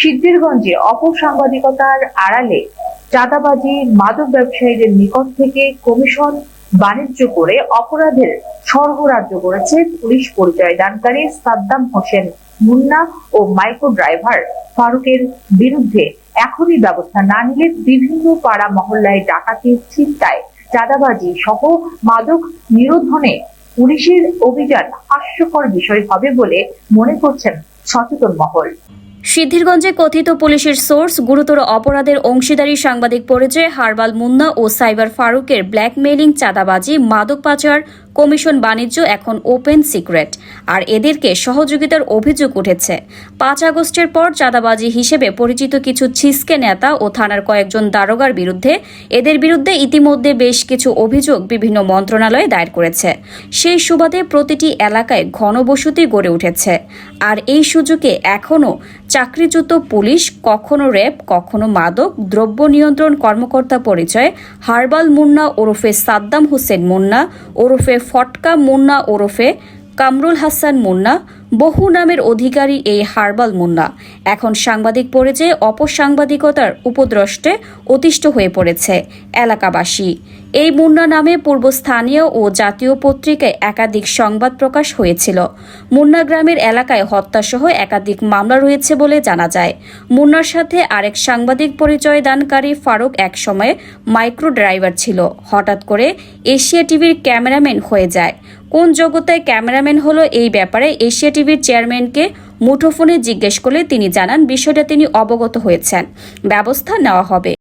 সিদ্ধিরগঞ্জে অপসাংবাদিকতার আড়ালে চাঁদাবাজি, মাদক ব্যবসায়ীদের নিকট থেকে কমিশন বাণিজ্য করে অপরাধের সরবরাহ করেছে পুলিশ পরিচয় দানকারী সাদ্দাম হোসেন মুন্না ও মাইক্রো ড্রাইভার ফারুকের বিরুদ্ধে এখনই ব্যবস্থা না নিলে বিভিন্ন পাড়া মহল্লায় ডাকাতি ছিনতাই, চাঁদাবাজি সহ মাদক নিরোধনে পুলিশের অভিযান হাস্যকর বিষয় হবে বলে মনে করছেন সচেতন মহল। সিদ্ধিরগঞ্জে কথিত পুলিশের সোর্স গুরুতর অপরাধের অংশীদারী সাংবাদিক পরিচয় হারবাল মুন্না ও সাইবার ফারুকের ব্ল্যাকমেইলিং চাঁদাবাজি, মাদক পাচার কমিশন বাণিজ্য এখন ওপেন সিক্রেট, আর এদেরকে সহযোগিতার অভিযোগ উঠেছে। পাঁচ আগস্টের পর চাঁদাবাজি হিসেবে পরিচিত কিছু ছিসকে নেতা ও থানার কয়েকজন দারোগার বিরুদ্ধে এদের বিরুদ্ধে ইতিমধ্যে বেশ কিছু অভিযোগ বিভিন্ন মন্ত্রণালয়ে দায়ের করেছে। সেই সুবাদে প্রতিটি এলাকায় ঘনবসতি গড়ে উঠেছে। আর এই সুযোগে এখনও চাকরিচ্যুত পুলিশ, কখনো র্যাব, কখনো মাদক, দ্রব্য নিয়ন্ত্রণ কর্মকর্তা পরিচয়, হারবাল মুন্না ওরফে সাদ্দাম হোসেন মুন্না, ওরফে ফটকা মুন্না ওরফে কামরুল হাসান মুন্না, বহু নামের অধিকারী এই হারবাল মুন্না। এখন সাংবাদিক পরিচয়ে অপসাংবাদিকতার উপদ্রষ্টে অতিষ্ঠ হয়ে পড়েছে এলাকাবাসী। এই মুন্না নামে পূর্বস্থানীয় ও জাতীয় পত্রিকায় একাধিক সংবাদ প্রকাশ হয়েছিল। মুন্না গ্রামের এলাকায় হত্যাসহ একাধিক মামলা রয়েছে বলে জানা যায়। মুন্নার সাথে আরেক সাংবাদিক পরিচয় দানকারী ফারুক একসময় মাইক্রো ড্রাইভার ছিল। হঠাৎ করে এশিয়া টিভির ক্যামেরাম্যান হয়ে যায়। কোন যোগ্যতায় ক্যামেরাম্যান হলো এই ব্যাপারে এশিয়া টিভির চেয়ারম্যানকে মুঠোফোনে জিজ্ঞেস করলে তিনি জানান, বিষয়টা তিনি অবগত হয়েছেন। ব্যবস্থা নেওয়া হবে।